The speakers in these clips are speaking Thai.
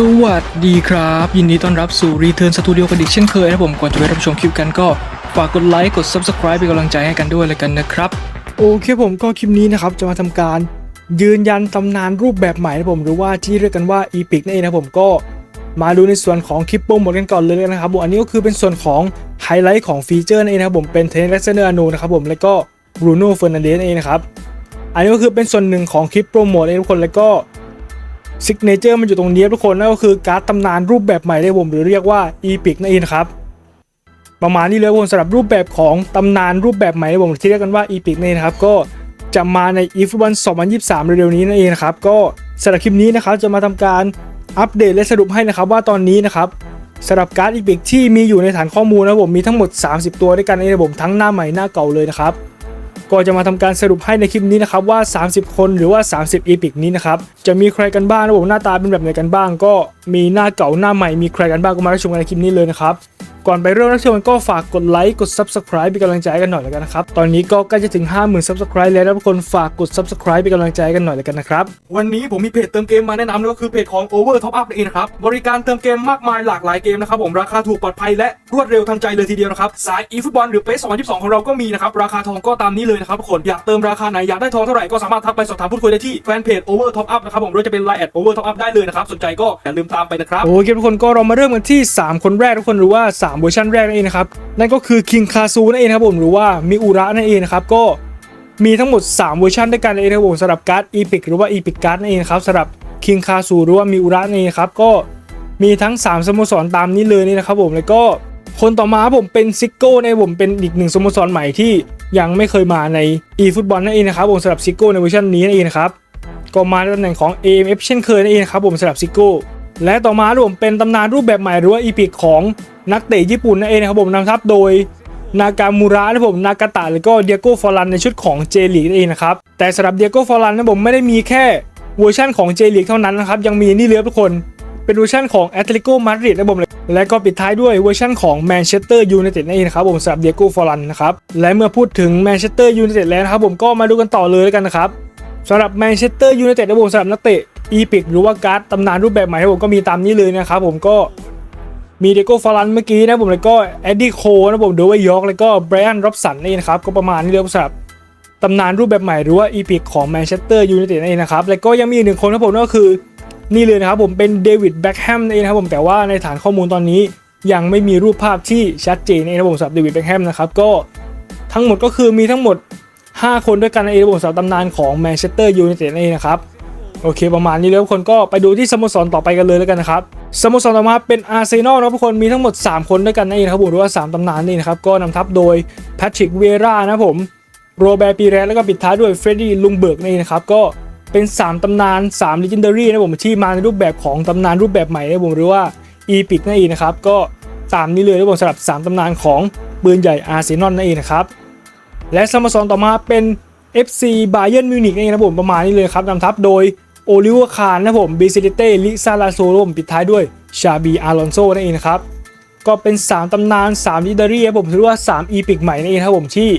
สวัสดีครับ ยินดีต้อนรับสู่ Return Studio กันอีกเช่นเคยนะผม ก่อนจะไปรับชมคลิปกันก็ฝากกดไลค์กด Subscribe เป็นกำลังใจให้กันด้วยเลยกันนะครับ โอเคผมก็คลิปนี้นะครับ จะมาทำการยืนยันตำนานรูปแบบใหม่นะผมหรือว่าที่เรียกกันว่า Epic นั่นเองนะผมก็มาดูในส่วนของคลิปโปรโมทกันก่อนเลยนะครับผมอันนี้ก็คือเป็นส่วนของไฮไลท์ของฟีเจอร์นั่นเองนะครับผมเป็นเทนเลสเนอร์อนูนะครับผมแล้วก็บรูโน่เฟอร์นันเดสเองนะครับอันนี้ก็คือเป็นส่วนหนึ่งของคลิปโปรโมทเองทุกคนแล้วก็ ซิกเนเจอร์มันอยู่ตรงนี้ครับทุกคนนั่นก็คือการ์ดตำนานรูปแบบใหม่ได้ผมหรือเรียกว่า Epic นั่นเองครับประมาณนี้เลยผมสำหรับรูปแบบของตำนานรูปแบบใหม่ผมที่เรียกกันว่า Epic นั่นเองครับก็จะมาใน e f 1 2023 เร็วๆนี้นั่นเองนะครับก็สำหรับคลิปนี้นะครับจะมาทำการอัปเดตและสรุปให้นะครับว่าตอนนี้นะครับสำหรับการ์ด Epic ที่มีอยู่ในฐานข้อมูลนะผมมีทั้งหมด 30 ตัวด้วยกันในระบบทั้งหน้าใหม่หน้าเก่าเลยนะครับ ก็จะมาทำการสรุปให้ในคลิปนี้นะครับว่า 30 คนหรือว่า 30 อีพิกนี้นะครับจะมีใครกันบ้างนะผมหน้าตาเป็นแบบไหนกันบ้างก็ มีหน้าเก่าหน้าใหม่มีใครกันบ้างก็มารับชมกันในคลิปนี้เลยนะครับ ก่อนไปเริ่มรับชมกันก็ฝากกดไลค์กด Subscribe เป็นกำลังใจกันหน่อยแล้วกันนะครับ ตอนนี้ก็ใกล้จะถึง 50,000 Subscribe แล้วนะทุกคนฝากกด Subscribe เป็นกำลังใจกันหน่อยแล้วกันนะครับ วันนี้ผมมีเพจเติมเกมมาแนะนำนั่นก็คือเพจของ Over Top Up นั่นเองนะครับบริการเติมเกมมากมายหลากหลายเกมนะครับผมราคาถูกปลอดภัยและรวดเร็วทันใจเลยทีเดียวนะครับสาย eFootball หรือ PES 2022ของเราก็มีนะครับราคาทองก็ตามนี้เลยนะครับทุกคนอยากเติมราคาไหนอยากได้ทองเท่าไหร่ก็สามารถทักไปสอบถามพูดคุยได้ที่แฟนเพจ Over Top Up นะครับผมหรือจะเป็น Line Over Top Up ได้เลยนะครับสนใจก็อย่าลืมตามไปนะครับโอเคทุกคนก็เรามาเริ่มกันที่ 3 คนแรกทุกคนหรือว่า 3 เวอร์ชันแรกนั่นเองนะครับนั่นก็คือ King Kazu นั่นเองครับผมหรือว่ามิอุระนั่นเองนะครับก็มีทั้งหมด 3 เวอร์ชันด้วยกันในเองนะครับผมสำหรับการ์ด Epic หรือว่า Epic Card นั่นเองครับสำหรับ King Kazu หรือว่ามิอุระนั่นเองครับก็มีทั้ง 3 สโมสรตามนี้เลยนี่นะครับผมแล้วก็คนต่อมาผมเป็นซิโก้ในผมเป็นอีกหนึ่งสโมสรใหม่ที่ยังไม่เคยมาใน eFootball นั่นเองนะครับผมสำหรับซิโก้ในเวอร์ชันนี้นั่นเองนะครับก็มาในตำแหน่งของ AMF เช่นเคยนั่นเองครับผมสำหรับซิโก้ และต่อมารับผมเป็นตำนานรูปแบบใหม่หรือว่า Epic ของนักเตะญี่ปุ่นนั่นเองนะครับผมนำทัพโดยนากามูระนะผมนากาตะแล้วก็เดียโก้ฟอรันในชุดของเจลีกนั่นเองนะครับแต่สำหรับเดียโก้ฟอรันนะผมไม่ได้มีแค่เวอร์ชันของเจลีกเท่านั้นนะครับยังมีนี่เลยครับทุกคนเป็นเวอร์ชันของแอตเลติโกมาดริดนะผมและก็ปิดท้ายด้วยเวอร์ชันของแมนเชสเตอร์ยูไนเต็ดนั่นเองนะครับผมสำหรับเดียโก้ฟอรันนะครับและเมื่อพูดถึงแมนเชสเตอร์ยูไนเต็ดแล้วนะครับผมก็มาดูกันต่อเลยแล้วกันนะครับ สำหรับแมนเชสเตอร์ยูไนเต็ดนะผมสำหรับนักเตะอีพิกหรือว่าการ์ดตำนานรูปแบบใหม่นะผมก็มีตามนี้เลยนะครับผมก็มีเดโก้ฟารันเมื่อกี้นะผมแล้วก็เอ็ดดี้โคนะผมเดว่ายอร์กแล้วก็ไบรอันร็อบสันนี่นะครับก็ประมาณนี้เลยสำหรับตำนานรูปแบบใหม่หรือว่าอีพิกของแมนเชสเตอร์ยูไนเต็ดนั่นเองนะครับแล้วก็ยังมีอีกหนึ่งคนนะผมก็คือนี่เลยนะครับผมเป็นเดวิดแบ็คแฮมนั่นเองนะครับผมแต่ว่าในฐานข้อมูลตอนนี้ยังไม่มีรูปภาพที่ชัดเจนนะครับผมสำหรับเดวิดแบ็คแฮมนะครับก็ทั้งหมดก็คือมีทั้งหมด 5 คนด้วยกันในเอเดผมสำหรับตำนานของแมนเชสเตอร์ยูไนเต็ดนั่นเองนะครับโอเคประมาณนี้แล้วทุกคนก็ไปดูที่สโมสรต่อไปกันเลยแล้วกันนะครับสโมสรต่อมาเป็นอาร์เซนอลนะทุกคนมีทั้งหมด 3 คนด้วยกันนั่นเองนะครับผมหรือว่า 3ตำนานนี่นะครับก็นำทัพโดยแพทริกเวรานะผมโรเบร์ตปีแรสแล้วก็ปิดท้ายด้วยเฟรดดี้ลุงเบิร์กนี่นะครับก็เป็น 3ตำนาน3 legendary นะผมที่มาในรูปแบบของตำนานรูปแบบใหม่นะผมหรือว่า epic นั่นเองนะครับก็ตามนี้เลยนะผมสำหรับ 3ตำนานของปืนใหญ่อาร์เซนอลนั่นเองนะครับ และสโมสรต่อมาเป็น FC Bayern Munich นี่นะครับผมประมาณนี้เลยครับนำทัพโดยโอลิเวอร์คานนะผมบิซิเต้ลิซาลาโซผมปิดท้ายด้วยชาบีอารอนโซนั่นเองนะครับก็เป็น 3 ตำนาน 3 ลิเดอรี่ครับผมถือว่า 3 อีพิกใหม่นั่นเองครับผมที่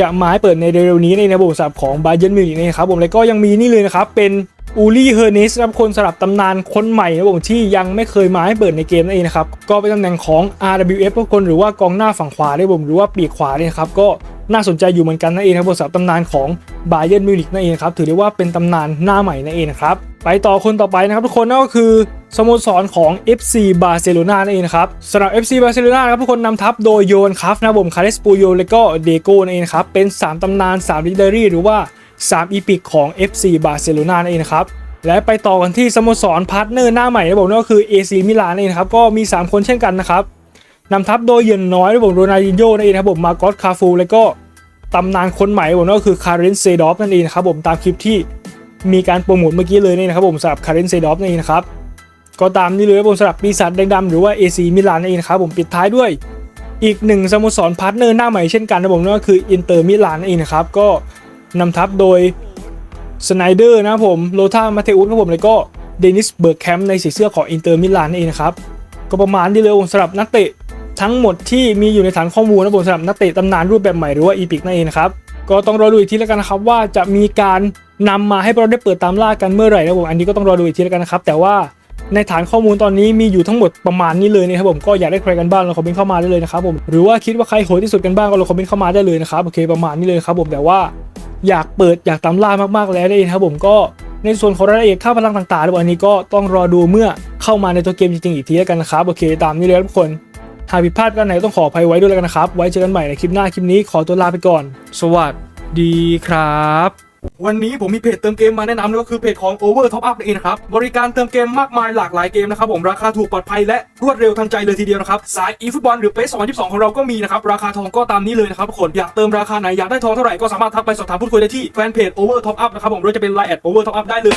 จะมาให้เปิดในเร็วๆนี้ในระบบสับของบาเยนมิวนิกนะครับผมแล้วก็ยังมีนี่เลยนะครับเป็น อูลี่เฮอร์เนสครับคนสลับตำนานคนใหม่นะผมที่ยังไม่เคยมาให้เปิดในเกมนั่นเองนะครับ ก็เป็นตำแหน่งของ RWF ทุกคนหรือว่ากองหน้าฝั่งขวาได้ผมหรือว่าปีกขวาเนี่ยครับก็น่าสนใจอยู่เหมือนกันนั่นเองครับบทสำหรับตำนานของบาเยนมิวนิกนั่นเองครับถือได้ว่าเป็นตำนานหน้าใหม่นั่นเองนะครับไปต่อคนต่อไปนะครับทุกคนนั่นก็คือสโมสรของ FC บาร์เซโลนานั่นเองครับสำหรับ FC บาร์เซโลนาครับทุกคนนำทัพโดยโยนคัฟนะผมคาร์เลสปูโยแล้วก็เดโก้นั่นเองครับเป็น 3ตำนาน3ลิเดอรี่หรือว่า 3 อีพิกของ FC บาร์เซโลนานั่นเองนะครับและไปต่อกันที่สโมสรพาร์ทเนอร์หน้าใหม่นะผมนั่นก็คือ AC มิลานนั่นเองครับก็มี 3 คนเช่นกันนะครับนำทัพโดยเยินน้อยนะผมโรนัลดินโญ่นั่นเองครับผมมาโกอสคาฟูแล้วก็ตำนานคนใหม่ผมนั่นก็คือคารินเซดอฟนั่นเองครับผมตามคลิปที่มีการโปรโมทเมื่อกี้เลยนี่นะครับผมสำหรับคารินเซดอฟนั่นเองครับก็ตามนี้เลยครับผมสำหรับปีศาจแดงดำหรือว่า AC มิลานนั่นเองครับผมปิดท้ายด้วยอีกหนึ่งสโมสรพาร์ทเนอร์หน้าใหม่เช่นกันนะผมนั่นก็คืออินเตอร์มิลานนั่นเองนะครับก็ นำทัพโดยสไนเดอร์นะครับผมโลธามาเทอุสครับผมแล้วก็เดนิสเบิร์กแคมป์ในสีเสื้อของอินเตอร์มิลานนั่นเองนะครับก็ประมาณนี้เลยผมสำหรับนักเตะทั้งหมดที่มีอยู่ในฐานข้อมูลนะผมสำหรับนักเตะตำนานรูปแบบใหม่หรือว่าอีพิกนั่นเองนะครับก็ต้องรอดูอีกทีแล้วกันนะครับว่าจะมีการนำมาให้เราได้เปิดตามล่ากันเมื่อไหร่นะผมอันนี้ก็ต้องรอดูอีกทีแล้วกันนะครับแต่ว่าในฐานข้อมูลตอนนี้มีอยู่ทั้งหมดประมาณนี้เลยนะครับผมก็อยากได้ใครกันบ้างลองคอมเมนต์เข้ามาได้เลยนะครับผมหรือว่าคิดว่าใครโหดที่สุดกันบ้างก็ลองคอมเมนต์เข้ามาได้เลยนะครับโอเคประมาณนี้เลยครับผมแต่ว่า อยากเปิดอยากตามล่ามากๆแล้วได้นะครับผมก็ในส่วนของรายละเอียดค่าพลังต่างๆในวันนี้ก็ต้องรอดูเมื่อเข้ามาในตัวเกมจริงๆอีกทีแล้วกันนะครับโอเค ตามนี้เลยทุกคนหากผิดพลาดกันไหนต้องขออภัยไว้ด้วยแล้วกันนะครับ ไว้เจอกันใหม่ในคลิปหน้าคลิปนี้ขอตัวลาไปก่อน สวัสดีครับ วันนี้ผมมีเพจเติมเกมมาแนะนำนั่นก็คือเพจของ Over Top Up นั่นเองนะครับ บริการเติมเกมมากมายหลากหลายเกมนะครับผมราคาถูกปลอดภัยและรวดเร็วทันใจเลยทีเดียวนะครับ สายอีฟุตบอลหรือ PES 2022 ของเราก็มีนะครับ ราคาทองก็ตามนี้เลยนะครับทุกคนอยากเติมราคาไหนอยากได้ทองเท่าไหร่ก็สามารถทักไปสอบถามพูดคุยได้ที่แฟนเพจ Over Top Up นะครับผมโดยจะเป็น Line at Over Top Up ได้เลย